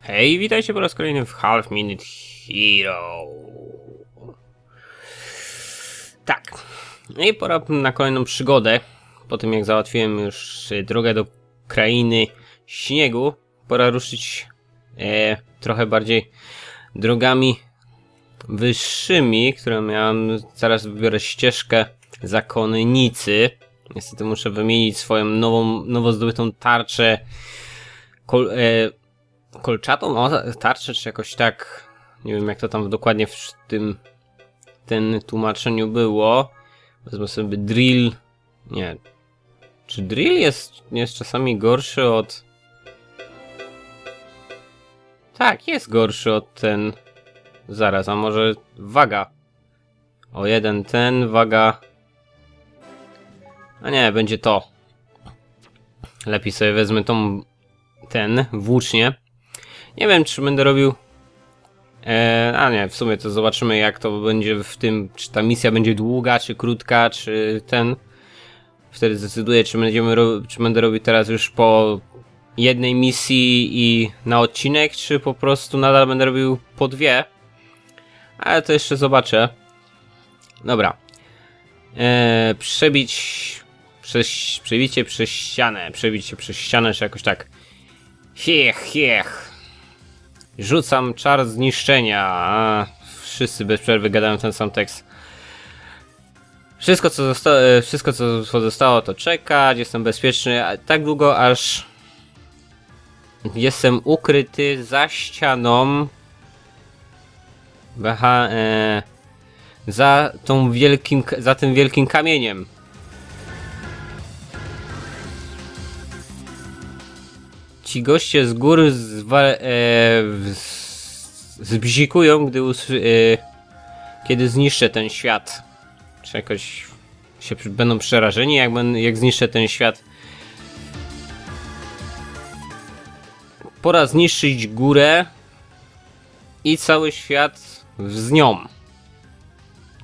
Hej, witajcie po raz kolejny w Half Minute Hero. Tak. No i pora na kolejną przygodę. Po tym jak załatwiłem już e, drogę do krainy śniegu, pora ruszyć e, trochę bardziej drogami wyższymi, które miałem. Zaraz wybiorę ścieżkę zakonnicy. Niestety muszę wymienić swoją nową, nowo zdobytą tarczę kol, e, kolczatą o, tarczę, czy jakoś tak. Nie wiem, jak to tam dokładnie w tym ten tłumaczeniu było. Wezmę sobie drill. Nie. Czy drill jest, jest czasami gorszy od. Tak, jest gorszy od ten. Zaraz, a może waga. O jeden ten, waga. A nie, będzie to. Lepiej sobie wezmę tą. Ten, włócznie. Nie wiem, czy będę robił. E, a nie, w sumie to zobaczymy, jak to będzie w tym. Czy ta misja będzie długa, czy krótka, czy ten. Wtedy zdecyduję, czy, będziemy czy będę robił teraz już po jednej misji i na odcinek, czy po prostu nadal będę robił po dwie. Ale to jeszcze zobaczę. Dobra. E, przebić. Przez, przebicie przez ścianę. Przebicie przez ścianę, czy jakoś tak. Hiech, hiech. Rzucam czar zniszczenia. A, wszyscy bez przerwy gadają ten sam tekst. Wszystko co, zosta- e, wszystko, co pozostało, to czekać. Jestem bezpieczny tak długo, aż jestem ukryty za ścianą. Baha, e, za, tą wielkim, za tym wielkim kamieniem. Ci goście z góry zwa, e, z- zbzikują, gdy e, kiedy zniszczę ten świat. Czy jakoś się będą przerażeni, jak, ben, jak zniszczę ten świat. Pora zniszczyć górę i cały świat z nią.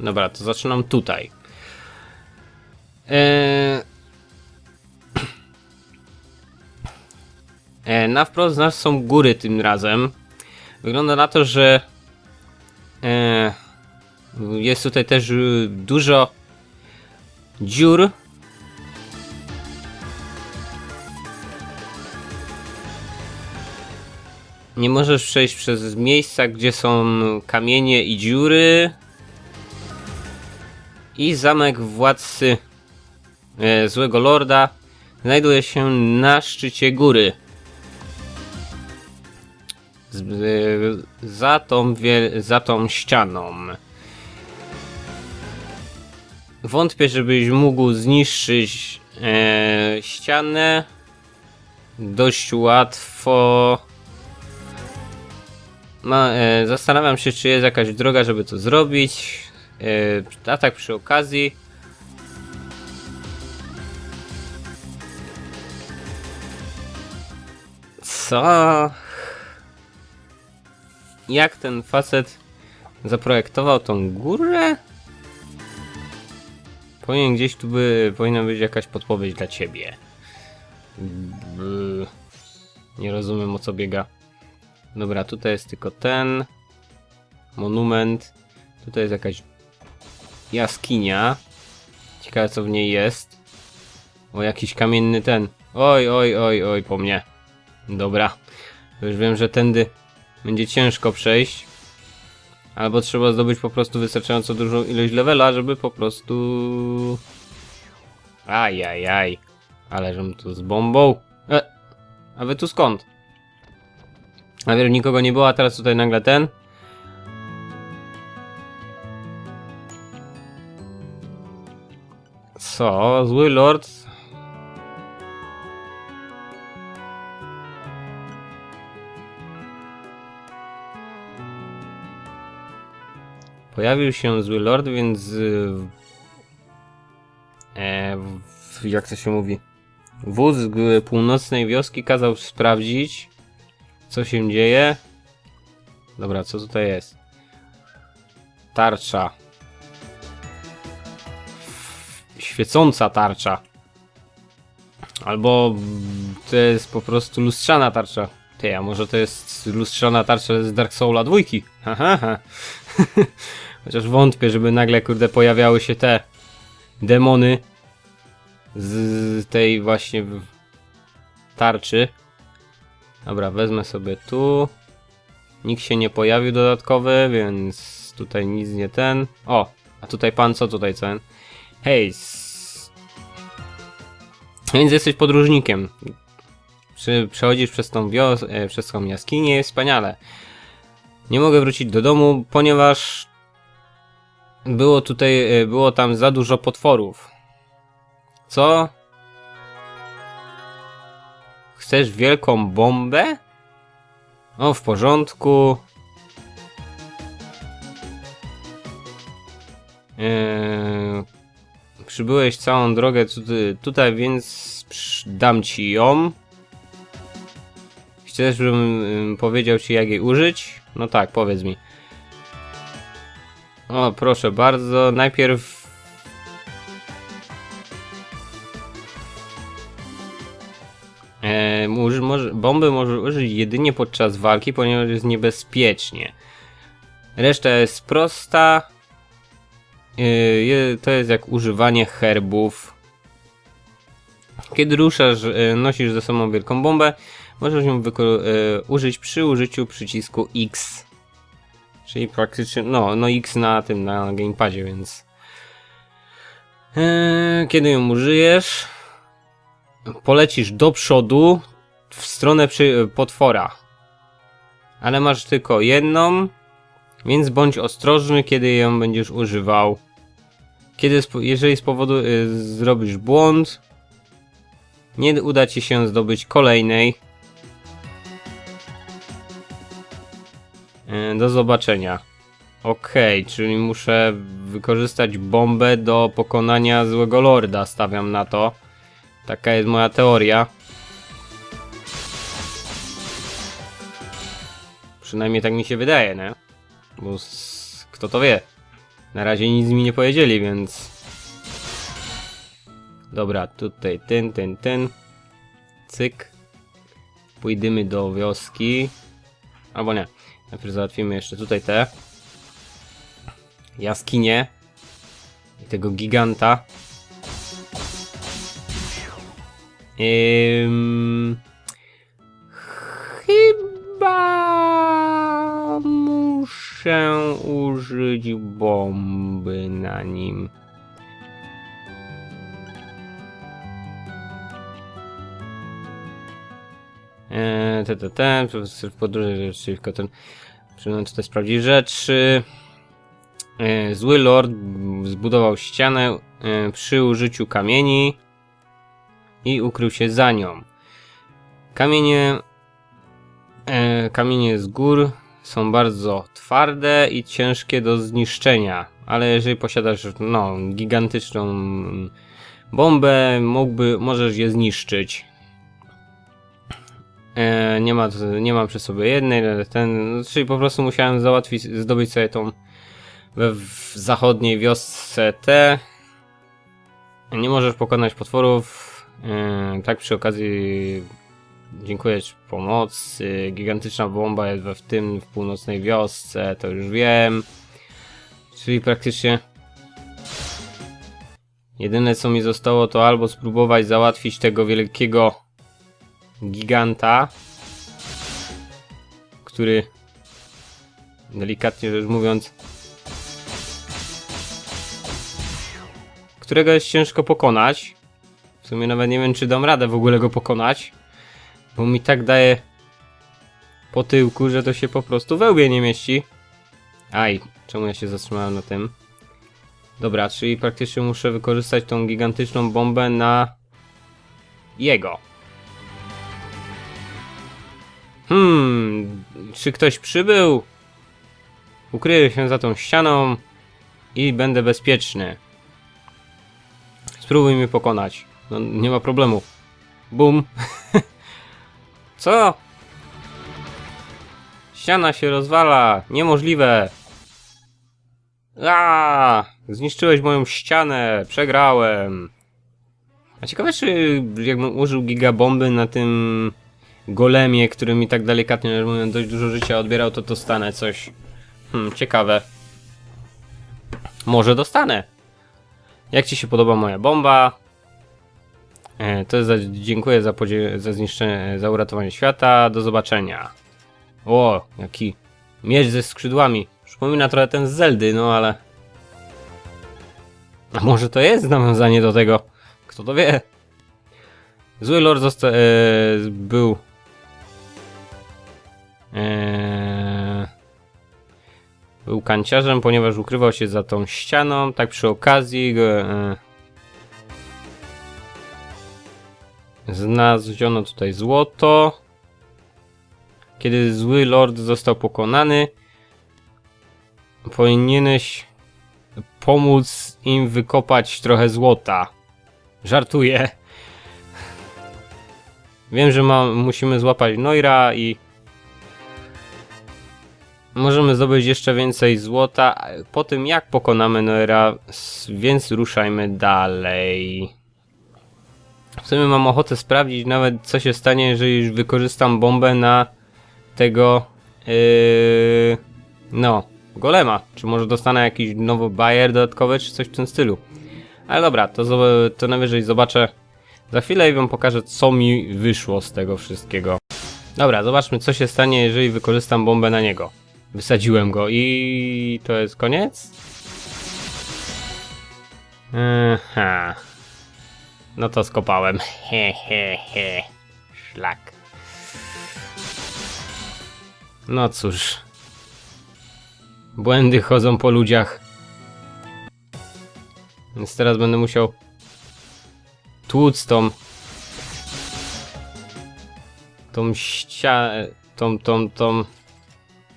Dobra, to zaczynam tutaj. Eee... na wprost nas są góry tym razem. Wygląda na to, że e, jest tutaj też dużo dziur. Nie możesz przejść przez miejsca, gdzie są kamienie i dziury. I zamek władcy e, złego lorda znajduje się na szczycie góry. Za, tą za tą ścianą. Wątpię, żebyś mógł zniszczyć e, ścianę dość łatwo. Ma, e, zastanawiam się, czy jest jakaś droga, żeby to zrobić. E, a tak przy okazji. Co? Jak ten facet zaprojektował tą górę? Powinien gdzieś tu by, powinna być jakaś podpowiedź dla ciebie. Nie rozumiem o co biega. Dobra, tutaj jest tylko ten monument. Tutaj jest jakaś jaskinia. Ciekawe co w niej jest. O, jakiś kamienny ten. Oj, oj, oj, oj, po mnie. Dobra. Już wiem, że tędy będzie ciężko przejść. Albo trzeba zdobyć po prostu wystarczająco dużą ilość levela, żeby po prostu... Ajajaj. Ale żem tu z bombą. E, a wy tu skąd? Wiesz, nikogo nie było, a teraz tutaj nagle ten. Co? Zły lord? Pojawił się zły lord, więc. y, E, w, jak to się mówi? Wódz z północnej wioski kazał sprawdzić, co się dzieje. Dobra, co tutaj jest? Tarcza. Świecąca tarcza. Albo to jest po prostu lustrzana tarcza. Ty, a może to jest lustrzana tarcza z Dark Soula dwójki? Haha. ha. Chociaż wątpię, żeby nagle, kurde, pojawiały się te demony z tej właśnie tarczy. Dobra, wezmę sobie tu. Nikt się nie pojawił dodatkowy, więc tutaj nic nie ten. O, a tutaj pan co tutaj ten? Hej. Więc jesteś podróżnikiem. Czy przechodzisz przez tą wios e, przez tą jaskinię? Wspaniale. Nie mogę wrócić do domu, ponieważ było tutaj, e, było tam za dużo potworów. Co? Chcesz wielką bombę? O, w porządku. Eee, przybyłeś całą drogę tutaj, więc dam ci ją. Chcesz, żebym ym, powiedział ci, jak jej użyć? No tak, powiedz mi. O, proszę bardzo. Najpierw. Bomby może użyć jedynie podczas walki, ponieważ jest niebezpiecznie. Reszta jest prosta. Je- to jest jak używanie herbów. Kiedy ruszasz, e, nosisz ze sobą wielką bombę, możesz ją e, użyć przy użyciu przycisku X. Czyli praktycznie, no, no X na tym, na gamepadzie, więc... E, kiedy ją użyjesz, polecisz do przodu w stronę przy, potwora. Ale masz tylko jedną, więc bądź ostrożny, kiedy ją będziesz używał. Kiedy, jeżeli z powodu y, zrobisz błąd, nie uda ci się zdobyć kolejnej. Do zobaczenia. Okej, czyli muszę wykorzystać bombę do pokonania złego lorda, stawiam na to. Taka jest moja teoria. Przynajmniej tak mi się wydaje, nie? Bo kto to wie? Na razie nic mi nie powiedzieli, więc... Dobra, tutaj ten, ten, ten. Cyk. Pójdziemy do wioski. Albo nie. Najpierw załatwimy jeszcze tutaj te. Jaskinie. I tego giganta. Chyba muszę użyć bomby na nim. Eee, te, te, te, profesor w podróży, przeciwko ten. Przynajmniej tutaj sprawdzić rzeczy. Eee, zły lord zbudował ścianę e, przy użyciu kamieni i ukrył się za nią. Kamienie, e, kamienie z gór są bardzo twarde i ciężkie do zniszczenia, ale jeżeli posiadasz no, gigantyczną bombę, mógłby, możesz je zniszczyć. E, nie, ma, nie mam przy sobie jednej, ale ten, czyli po prostu musiałem załatwić, zdobyć sobie tą we w zachodniej wiosce T. Nie możesz pokonać potworów. Yy, tak przy okazji dziękuję ci pomocy. Gigantyczna bomba jest we w tym w północnej wiosce, to już wiem. Czyli praktycznie jedyne co mi zostało to albo spróbować załatwić tego wielkiego giganta, który delikatnie rzecz mówiąc którego jest ciężko pokonać. W sumie nawet nie wiem, czy dam radę w ogóle go pokonać. Bo mi tak daje po tyłku, że to się po prostu we łbie nie mieści. Aj, czemu ja się zatrzymałem na tym? Dobra, czyli praktycznie muszę wykorzystać tą gigantyczną bombę na jego. Hmm, czy ktoś przybył? Ukryję się za tą ścianą i będę bezpieczny. Spróbuj mnie pokonać. No, nie ma problemu. Bum. Co? Ściana się rozwala. Niemożliwe. A, zniszczyłeś moją ścianę. Przegrałem. A ciekawe, czy jakbym użył gigabomby na tym golemie, który mi tak delikatnie mówiąc dość dużo życia odbierał, to dostanę coś. Hmm, ciekawe. Może dostanę. Jak ci się podoba moja bomba? E, to jest za, dziękuję za, za zniszczenie, za uratowanie świata. Do zobaczenia. O, jaki miecz ze skrzydłami. Przypomina trochę ten z Zeldy, no ale... A może to jest nawiązanie do tego? Kto to wie? Zły Lord e, był... E, był kanciarzem, ponieważ ukrywał się za tą ścianą. Tak przy okazji go... E, znaleziono tutaj złoto. Kiedy zły lord został pokonany, powinieneś pomóc im wykopać trochę złota. Żartuję. Wiem, że ma, musimy złapać Noira i możemy zdobyć jeszcze więcej złota po tym jak pokonamy Noira, s- więc ruszajmy dalej. W sumie mam ochotę sprawdzić nawet co się stanie, jeżeli wykorzystam bombę na tego yy, no, golema. Czy może dostanę jakiś nowy bajer dodatkowy, czy coś w tym stylu. Ale dobra, to, to najwyżej zobaczę za chwilę i wam pokażę, co mi wyszło z tego wszystkiego. Dobra, zobaczmy, co się stanie, jeżeli wykorzystam bombę na niego. Wysadziłem go i to jest koniec? Aha. No to skopałem. He, he, he. Szlak. No cóż. Błędy chodzą po ludziach. Więc teraz będę musiał tłuc tą tą tą, tą, tą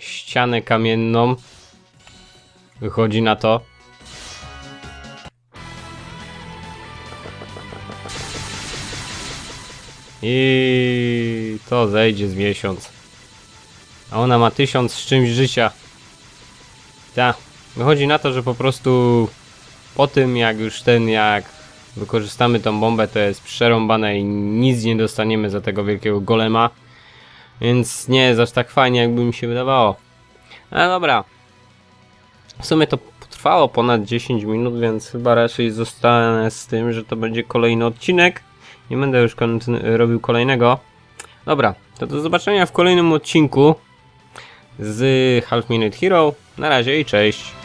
ścianę kamienną. Wychodzi na to. I to zejdzie z miesiąc. A ona ma tysiąc z czymś życia. Ta. Wychodzi na to, że po prostu po tym jak już ten, jak wykorzystamy tą bombę, to jest przerąbane i nic nie dostaniemy za tego wielkiego golema. Więc nie jest aż tak fajnie, jakby mi się wydawało. Ale dobra. W sumie to trwało ponad 10 minut, więc chyba raczej zostanę z tym, że to będzie kolejny odcinek. Nie będę już robił kolejnego. Dobra, to do zobaczenia w kolejnym odcinku z Half Minute Hero. Na razie i cześć.